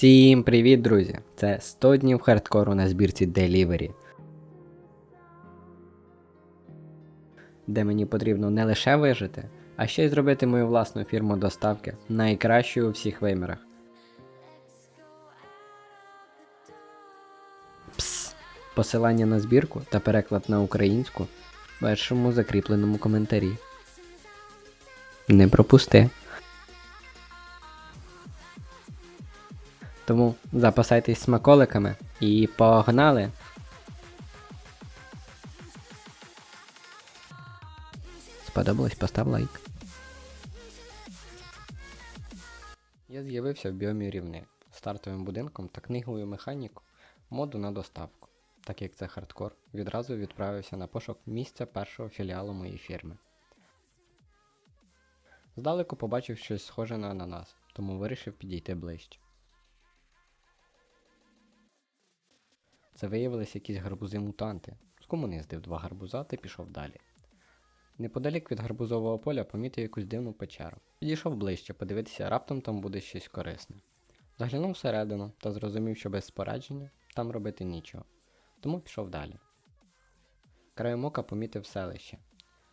Всім привіт, друзі! Це 100 днів хардкору на збірці Delivery. Де мені потрібно не лише вижити, а ще й зробити мою власну фірму доставки, найкращою у всіх вимірах. Пс! Посилання на збірку та переклад на українську в першому закріпленому коментарі. Не пропусти. Тому запасайтесь смаколиками і погнали! Сподобалось, постав лайк. Я з'явився в біомі рівни стартовим будинком та книгою механіку моду на доставку. Так як це хардкор, відразу відправився на пошук місця першого філіалу моєї фірми. Здалеку побачив щось схоже на ананас, тому вирішив підійти ближче. Це виявилися якісь гарбузи-мутанти. Скомуниздив два гарбуза та пішов далі. Неподалік від гарбузового поля помітив якусь дивну печеру. Підійшов ближче, подивитися, раптом там буде щось корисне. Заглянув всередину та зрозумів, що без спорядження там робити нічого. Тому пішов далі. Краєм ока помітив селище,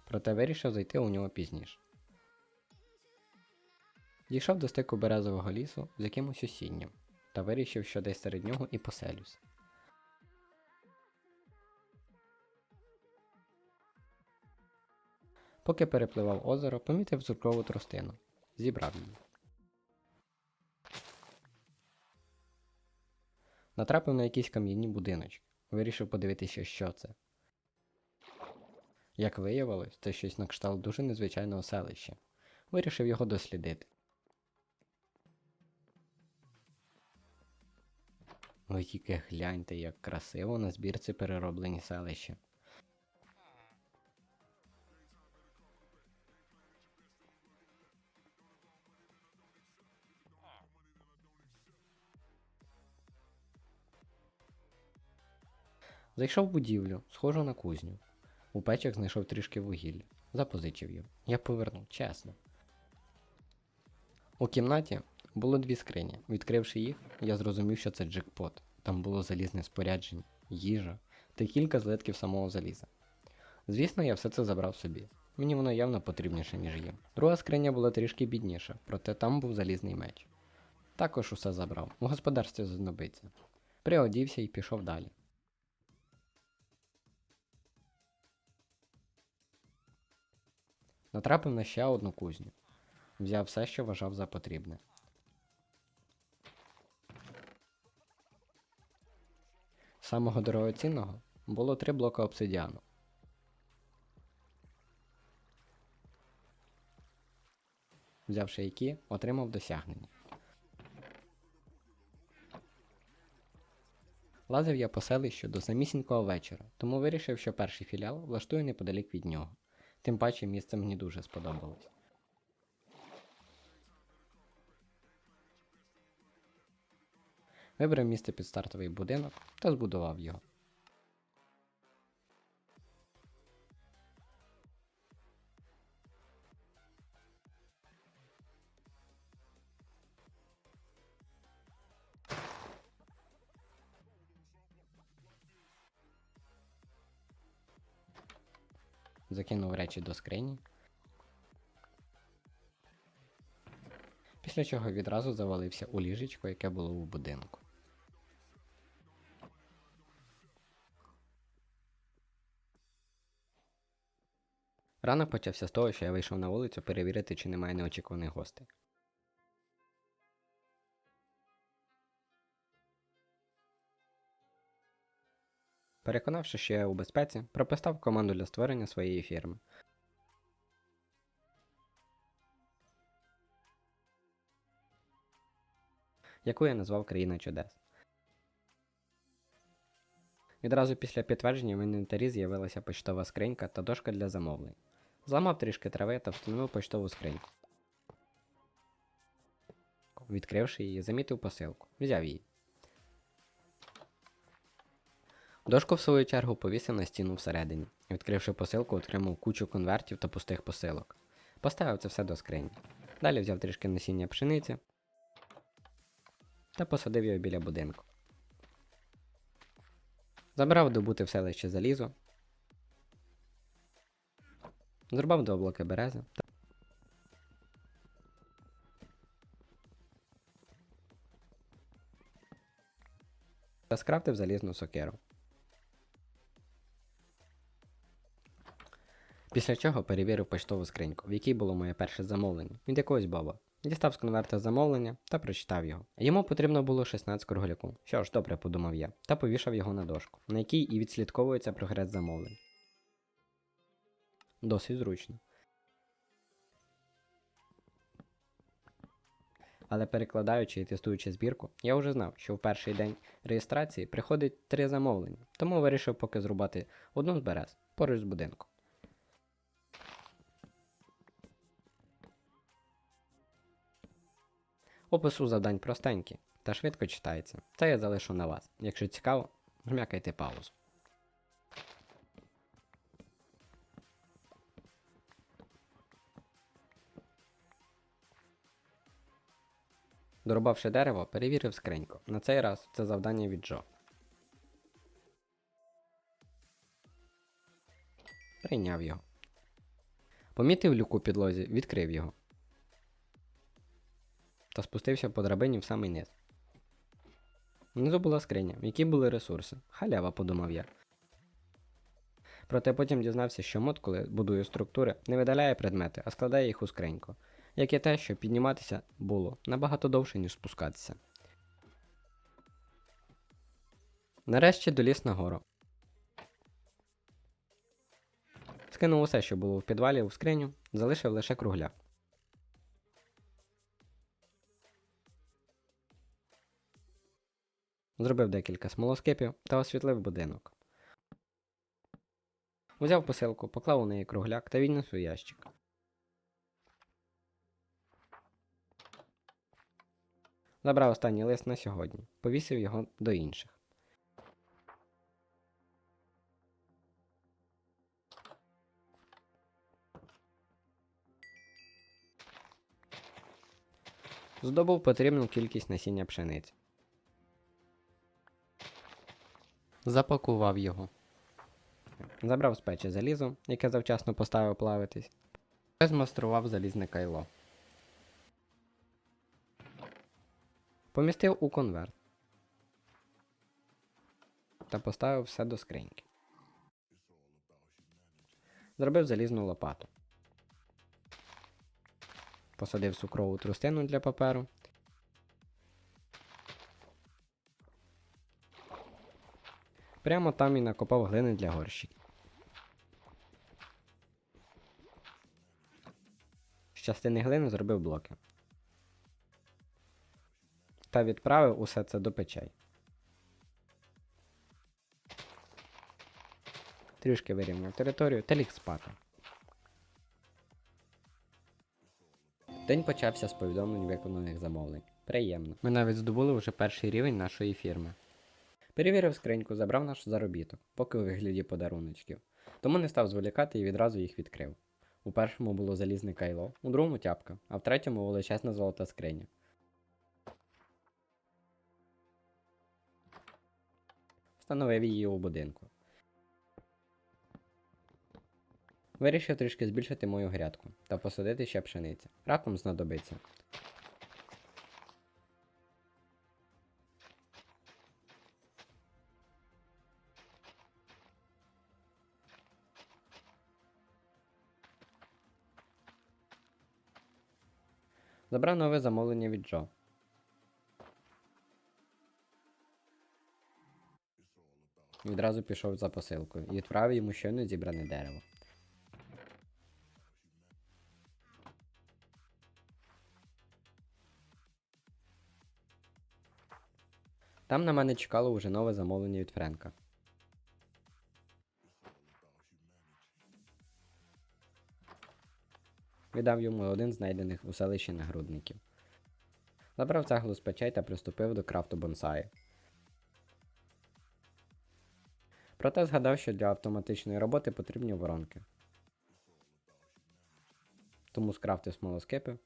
проте вирішив зайти у нього пізніше. Дійшов до стику березового лісу з якимось осінням та вирішив, що десь серед нього і поселюсь. Поки перепливав озеро, помітив цукрову тростину. Зібрав її. Натрапив на якісь кам'яні будиночки. Вирішив подивитися, що це. Як виявилось, це щось на кшталт дуже незвичайного селища. Вирішив його дослідити. Ви тільки гляньте, як красиво на збірці перероблені селища. Зайшов в будівлю, схожу на кузню. У печах знайшов трішки вугілля. Запозичив його. Я повернув, чесно. У кімнаті було дві скрині. Відкривши їх, я зрозумів, що це джекпот. Там було залізне спорядження, їжа та кілька злитків самого заліза. Звісно, я все це забрав собі. Мені воно явно потрібніше, ніж їм. Друга скриня була трішки бідніша, проте там був залізний меч. Також усе забрав, у господарстві знадобиться. Приодівся і пішов далі. Натрапив на ще одну кузню. Взяв все, що вважав за потрібне. Самого дорогоцінного було три блока обсидіану. Взявши які, отримав досягнення. Лазив я по селищу до самісінького вечора, тому вирішив, що перший філіал влаштую неподалік від нього. Тим паче місце мені дуже сподобалось. Вибрав місце під стартовий будинок та збудував його. Закинув речі до скрині. Після чого відразу завалився у ліжечко, яке було у будинку. Ранок почався з того, що я вийшов на вулицю перевірити, чи немає неочікуваних гостей. Переконавши, що я у безпеці, прописав команду для створення своєї фірми. яку я назвав Країна чудес. Відразу після підтвердження в інвентарі з'явилася почтова скринька та дошка для замовлень. Зламав трішки трави та встановив почтову скриньку. Відкривши її, замітив посилку. Взяв її. Дошку, в свою чергу, повісив на стіну всередині. Відкривши посилку, отримав кучу конвертів та пустих посилок. Поставив це все до скрині. Далі взяв трішки насіння пшениці та посадив його біля будинку. Забрав добути в селище залізо, зрубав два блоки берези та скрафтив залізну сокиру. Після чого перевірив поштову скриньку, в якій було моє перше замовлення від якогось баба. Дістав з конверта замовлення та прочитав його. Йому потрібно було 16 кругляку. Що ж, добре, подумав я, та повішав його на дошку, на якій і відслідковується прогрес замовлень. Досить зручно. Але перекладаючи і тестуючи збірку, я вже знав, що в перший день реєстрації приходить три замовлення, тому вирішив поки зрубати одну з берез поруч з будинком. Опис у завдань простенький та швидко читається. Це я залишу на вас. Якщо цікаво, жмякайте паузу. Дорубавши дерево, перевірив скриньку. На цей раз це завдання від Джо. Прийняв його. Помітив люк у підлозі, відкрив його. Та спустився по драбині в самий низ. Внизу була скриня, в якій були ресурси. Халява, подумав я. Проте потім дізнався, що мод, коли будує структури, не видаляє предмети, а складає їх у скриньку. Як і те, що підніматися було набагато довше, ніж спускатися. Нарешті доліз нагору. Скинув усе, що було в підвалі у скриню, залишив лише кругляк. Зробив декілька смолоскипів та освітлив будинок. Узяв посилку, поклав у неї кругляк та відніс у ящик. Забрав останній лист на сьогодні, повісив його до інших. Здобув потрібну кількість насіння пшениці. Запакував його. Забрав з печі залізо, яке завчасно поставив плавитись. Змастрував залізне кайло. Помістив у конверт. Та поставив все до скриньки. Зробив залізну лопату. Посадив цукрову трустину для паперу. Прямо там і накопав глини для горщиків. З частини глини зробив блоки. Та відправив усе це до печей. Трішки вирівняв територію та ліг спати. День почався з повідомлень виконаних замовлень. Приємно. Ми навіть здобули вже перший рівень нашої фірми. Перевірив скриньку, забрав наш заробіток, поки у вигляді подаруночків. Тому не став зволікати і відразу їх відкрив. У першому було залізне кайло, у другому тяпка, а в третьому величезна золота скриня. Встановив її у будинку. Вирішив трішки збільшити мою грядку та посадити ще пшениці. Раптом знадобиться. Забрав нове замовлення від Джо. Відразу пішов за посилкою і відправив йому щойно зібране дерево. Там на мене чекало уже нове замовлення від Френка. Віддав йому один знайдених у селищі нагрудників. Забрав цеглу з печей та приступив до крафту бонсаї. Проте згадав, що для автоматичної роботи потрібні воронки. Тому скрафтив смолоскипи.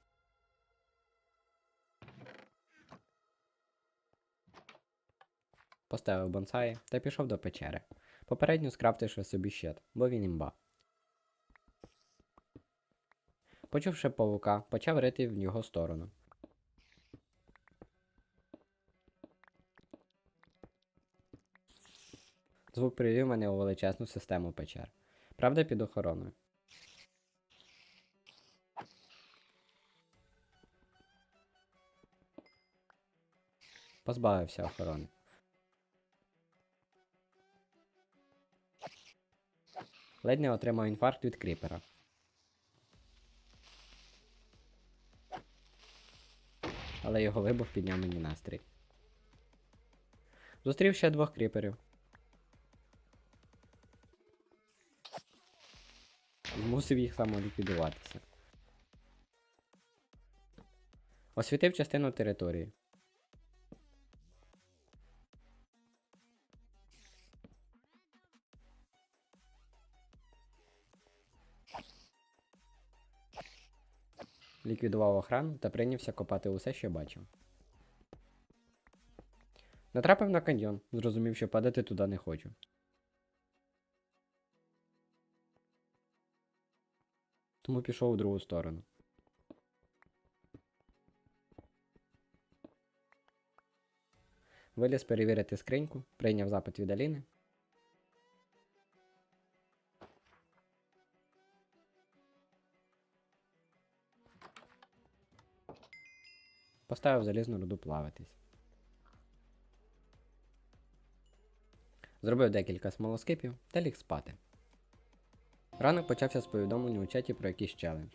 поставив бонсаї та пішов до печери, попередньо скрафтивши собі щит, бо він імба. Почувши павука, почав рити в його сторону. Звук привів мене у величезну систему печер. Правда, під охороною. Позбавився охорони. Ледь не отримав інфаркт від кріпера. Але його вибух підняв мені настрій. Зустрів ще двох кріперів. Змусив їх самоліквідуватися. Освітив частину території. Ліквідував охрану та прийнявся копати усе, що бачив. Натрапив на каньйон, зрозумів, що падати туди не хочу. Тому пішов у другу сторону. Виліз перевірити скриньку, прийняв запит від Аліни. Поставив залізну руду плаватись. Зробив декілька смолоскипів та ліг спати. Ранок почався з повідомлення у чаті про якийсь челендж.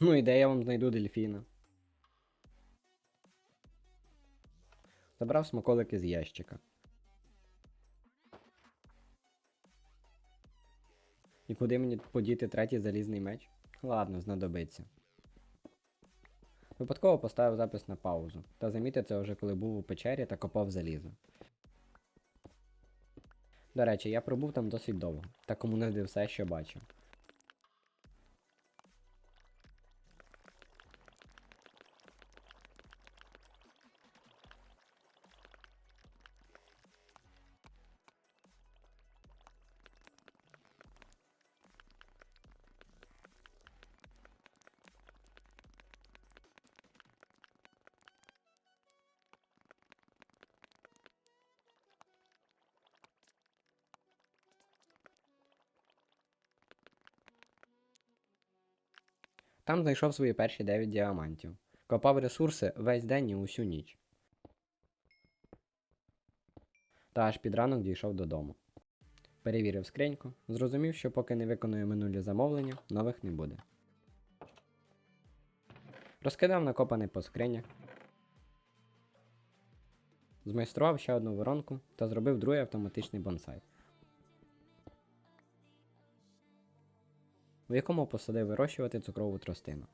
Ну і де я вам знайду дельфіна? Забрав смаколики з ящика. І куди мені подіти третій залізний меч? Ладно, знадобиться. Випадково поставив запис на паузу, та замітив це вже коли був у печері та копав залізо. До речі, я пробув там досить довго, та кому не все, що бачив. Там знайшов свої перші 9 діамантів. Копав ресурси весь день і усю ніч. Та аж під ранок дійшов додому. Перевірив скриньку, зрозумів, що поки не виконую минулі замовлення, нових не буде. Розкидав накопаний по скринях. Змайстрував ще одну воронку та зробив другий автоматичний бонсай. В якому посадив вирощувати цукрову тростину.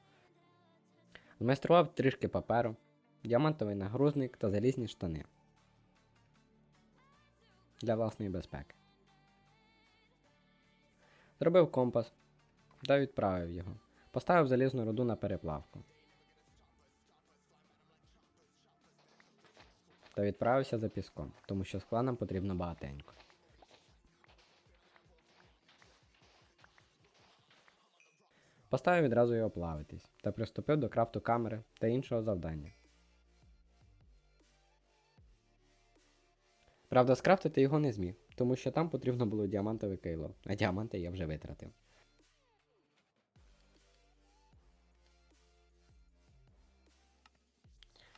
Змайстрував трішки паперу, діамантовий нагрузник та залізні штани для власної безпеки. Зробив компас та відправив його. Поставив залізну руду на переплавку. Та відправився за піском, тому що скла нам потрібно багатенько. Поставив відразу його плавитись та приступив до крафту камери та іншого завдання. Правда, скрафтити його не зміг, тому що там потрібно було діамантове кейло, а діаманти я вже витратив.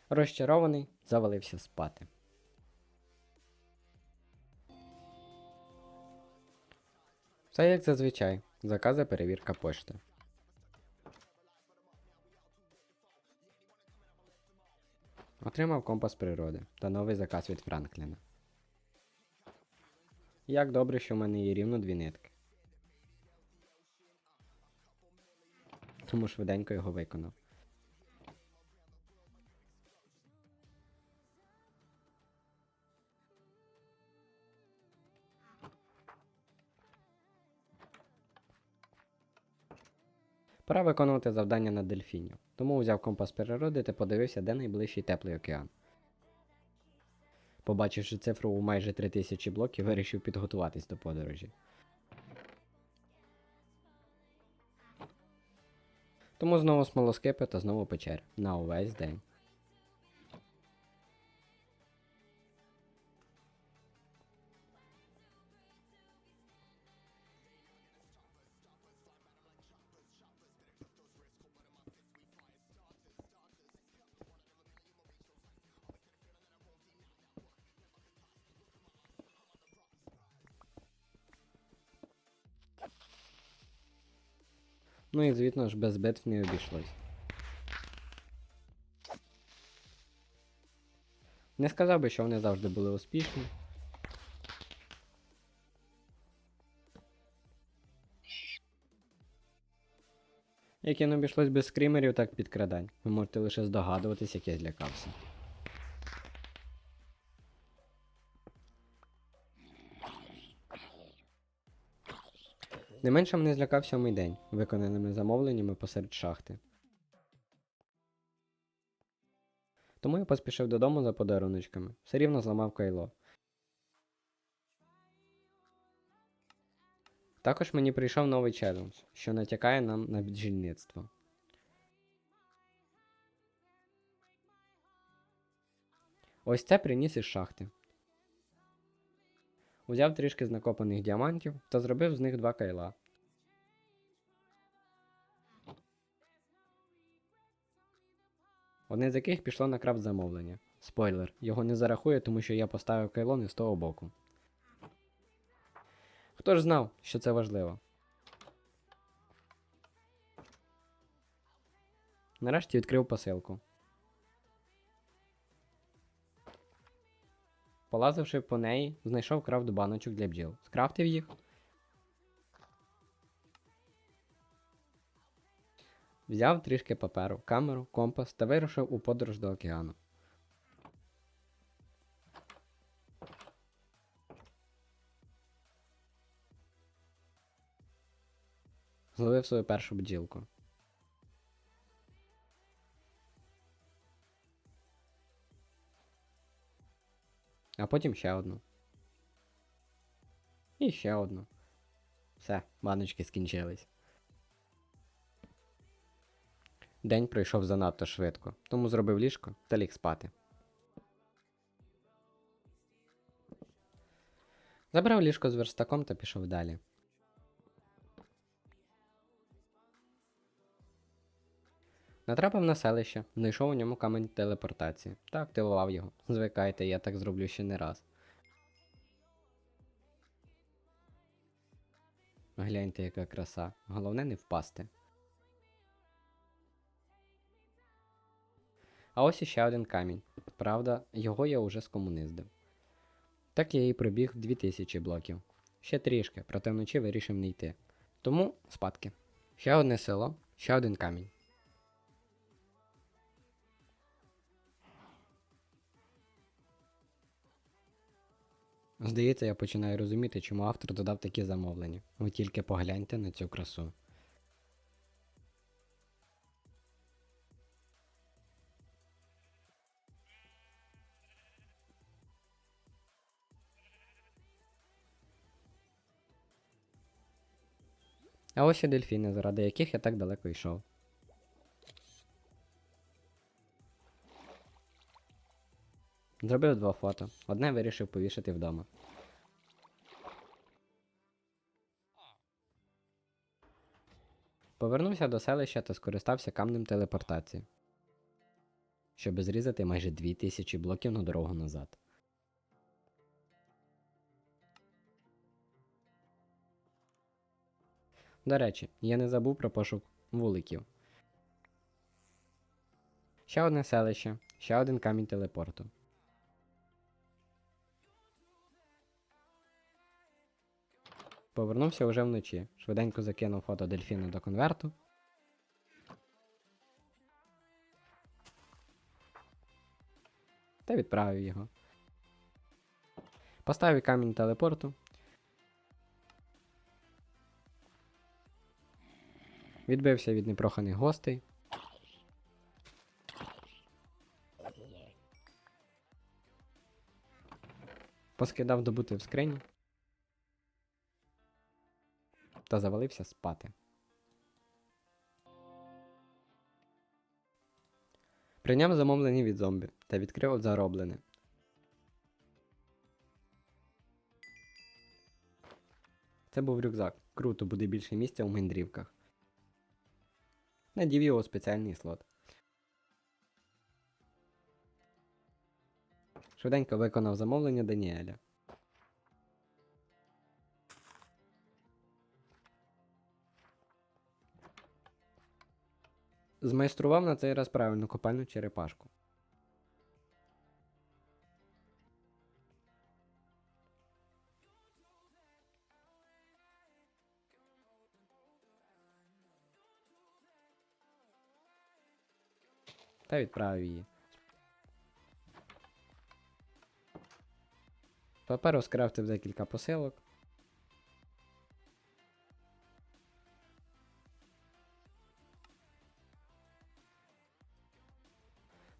Розчарований, завалився спати. Все як зазвичай, закази перевірка пошти. Отримав компас природи та новий заказ від Франкліна. Як добре, що в мене є рівно дві нитки. Тому швиденько його виконав. Пора виконувати завдання на дельфінів, тому взяв компас природи та подивився, де найближчий теплий океан. Побачивши цифру у майже 3000 блоків, вирішив підготуватись до подорожі. Тому знову смолоскипи та знову печер на увесь день. Ну і звісно ж без битв не обійшлось. Не сказав би, що вони завжди були успішні. Як не обійшлось без скримерів, так підкрадань. Ви можете лише здогадуватись, як я злякався. Не менше мене злякав сьомий день, виконаними замовленнями посеред шахти. Тому я поспішив додому за подаруночками, все рівно зламав кайло. Також мені прийшов новий челендж, що натякає нам на бджільництво. Ось це приніс із шахти. Узяв трішки з накопаних діамантів та зробив з них два кайла. Одне з яких пішло на крафт замовлення. Спойлер, його не зарахує, тому що я поставив кайло не з того боку. Хто ж знав, що це важливо? Нарешті відкрив посилку. Полазивши по неї, знайшов крафт баночок для бджіл. Скрафтив їх. Взяв трішки паперу, камеру, компас та вирушив у подорож до океану. Зловив свою першу бджілку. А потім ще одну. І ще одну. Все, баночки скінчились. День пройшов занадто швидко, тому зробив ліжко та ліг спати. Забрав ліжко з верстаком та пішов далі. Натрапив на селище, знайшов у ньому камень телепортації та активував його. Звикайте, я так зроблю ще не раз. Гляньте, яка краса. Головне не впасти. А ось іще один камінь. Правда, його я уже скомуниздив. Так я і пробіг 2000 блоків. Ще трішки, проте вночі вирішив не йти. Тому спадки. Ще одне село, ще один камінь. Здається, я починаю розуміти, чому автор додав такі замовлення. Ви тільки погляньте на цю красу. А ось і дельфіни, заради яких я так далеко йшов. Зробив два фото. Одне вирішив повішати вдома. Повернувся до селища та скористався камнем телепортації, щоб зрізати майже 2000 блоків на дорогу назад. До речі, я не забув про пошук вуликів. Ще одне селище, ще один камінь телепорту. Повернувся уже вночі. Швиденько закинув фото дельфіна до конверту. Та відправив його. Поставив камінь телепорту. Відбився від непроханих гостей. Поскидав добути в скрині. Та завалився спати. Прийняв замовлення від зомбі та відкрив зароблене. Це був рюкзак. Круто, буде більше місця у мандрівках. Надів його спеціальний слот. Швиденько виконав замовлення Даніеля. Змайстрував на цей раз правильну копальну черепашку. Та відправив її. Паперу скрафтив декілька посилок.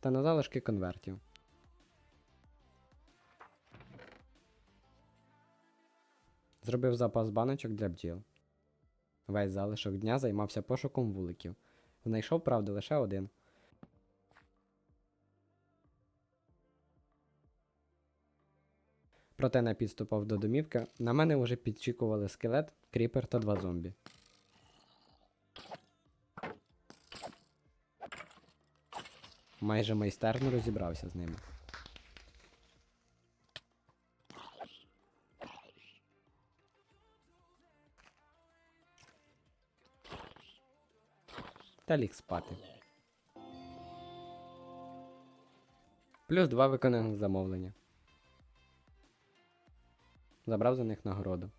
Та на залишки конвертів. Зробив запас баночок для бджіл. Весь залишок дня займався пошуком вуликів. Знайшов, правда, лише один. Проте на підступах до домівки на мене вже підчікували скелет, кріпер та два зомбі. Майже майстерно розібрався з ними. Та ліг спати. Плюс два виконаних замовлення. Забрав за них нагороду.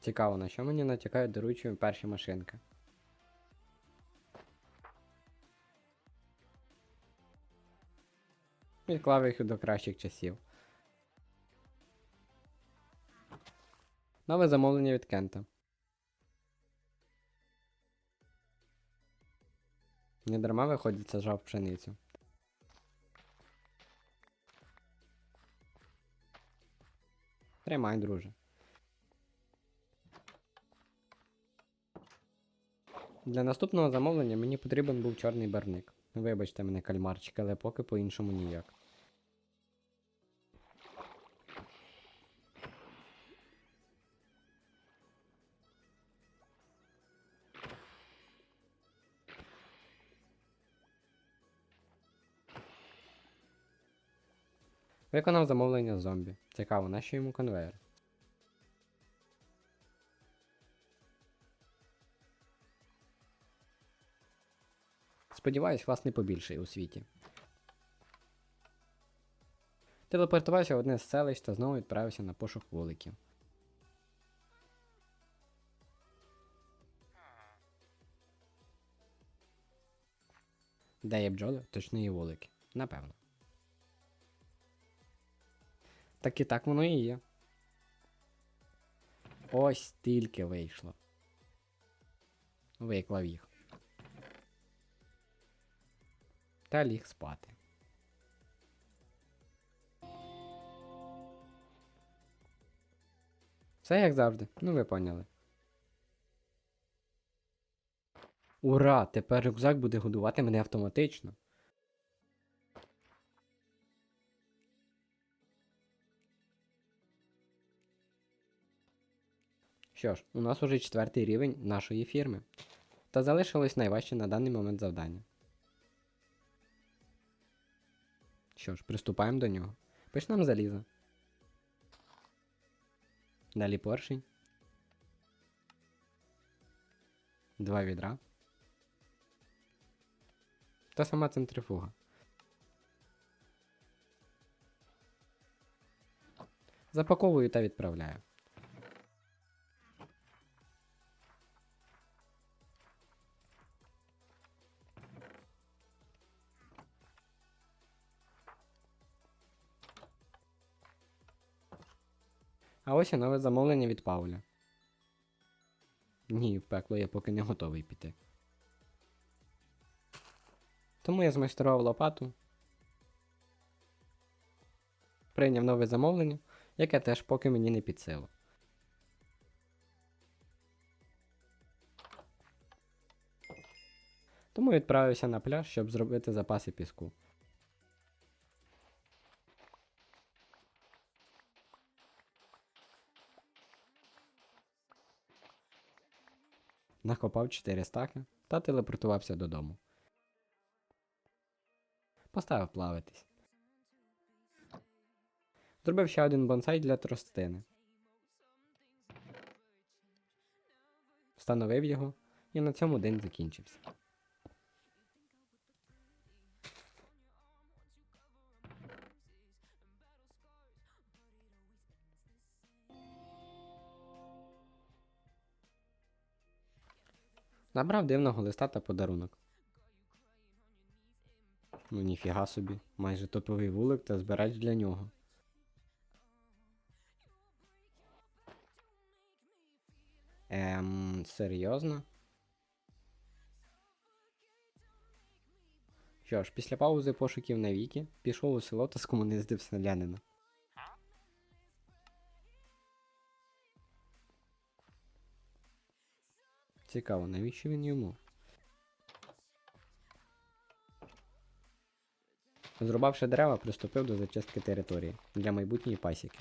Цікаво, на що мені натякають даруючі перші машинки. Відклав їх до кращих часів. Нове замовлення від Кента. Не дарма виходить сажав пшеницю. Тримай, друже. Для наступного замовлення мені потрібен був чорний барник. Вибачте мене, кальмарчик, але поки по-іншому ніяк. Виконав замовлення зомбі. Цікаво, нащо йому конвейер? Сподіваюсь, вас не побільшає у світі. Телепортувався в одне з селищ та знову відправився на пошук вуликів. Де є бджоли, точно є вулики. Напевно. Так і так воно і є. Ось тільки вийшло. Виклав їх. Та ліг спати. Все як завжди, ну ви поняли. Ура! Тепер рюкзак буде годувати мене автоматично. Що ж, у нас уже четвертий рівень нашої фірми. Та залишилось найважче на даний момент завдання. Що ж, приступаємо до нього. Почнемо заліза. Далі поршень. Два відра. Та сама центрифуга. Запаковую та відправляю. А ось і нове замовлення від Пауля. Ні, в пекло я поки не готовий піти. Тому я змайстрував лопату, прийняв нове замовлення, яке теж поки мені не під силу. Тому відправився на пляж, щоб зробити запаси піску. Накопав 4 стаки та телепортувався додому. Поставив плавитись. Зробив ще один бонсай для тростини. Встановив його, і на цьому день закінчився. Набрав дивного листа та подарунок. Ну ніфіга собі, майже топовий вулик та збирач для нього. Ем, серйозно? Що ж, після паузи пошуків на віки пішов у село та скомуниздив селянина. Цікаво, навіщо він йому? Зрубавши дерева, приступив до зачистки території для майбутньої пасіки.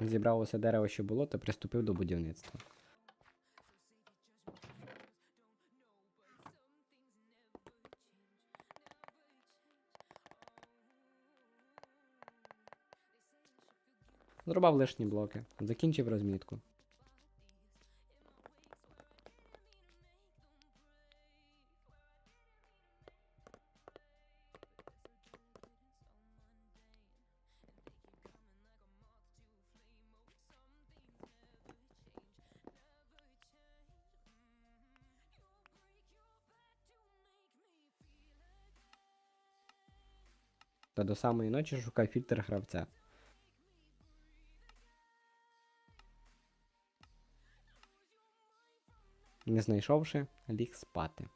Зібрав усе дерево, що було, та приступив до будівництва. Зрубав лишні блоки, закінчив розмітку. Та до самої ночі шукав фільтр гравця. Не знайшовши, ліг спати.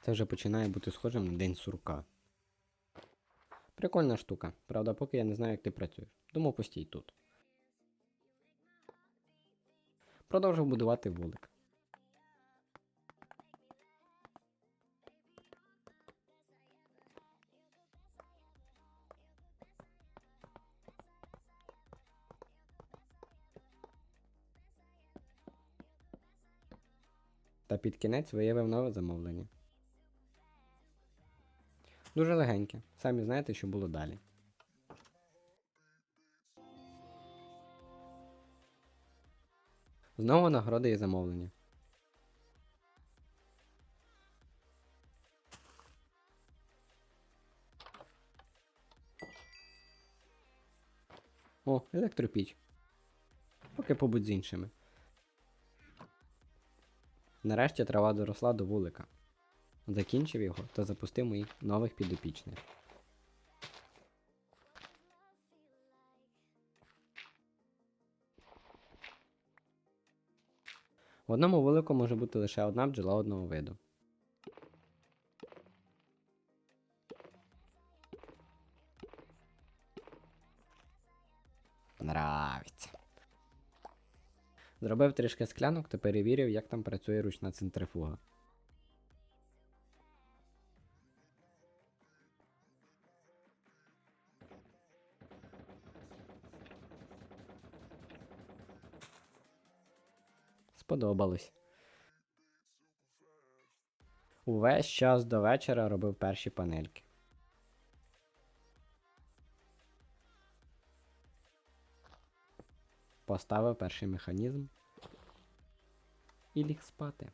Це вже починає бути схожим на день сурка. Прикольна штука, правда, поки я не знаю, як ти працюєш. Думав постій тут. Продовжив будувати вулик. Під кінець виявив нове замовлення. Дуже легеньке. Самі знаєте, що було далі. Знову нагороди і замовлення. О, електропіч. Поки побудь з іншими. Нарешті трава доросла до вулика. Закінчив його та запустив моїх нових підопічних. В одному вулику може бути лише одна бджола одного виду. Зробив трішки склянок та перевірив, як там працює ручна центрифуга. Сподобалось. Увесь час до вечора робив перші панельки. Поставив перший механізм і ліг спати.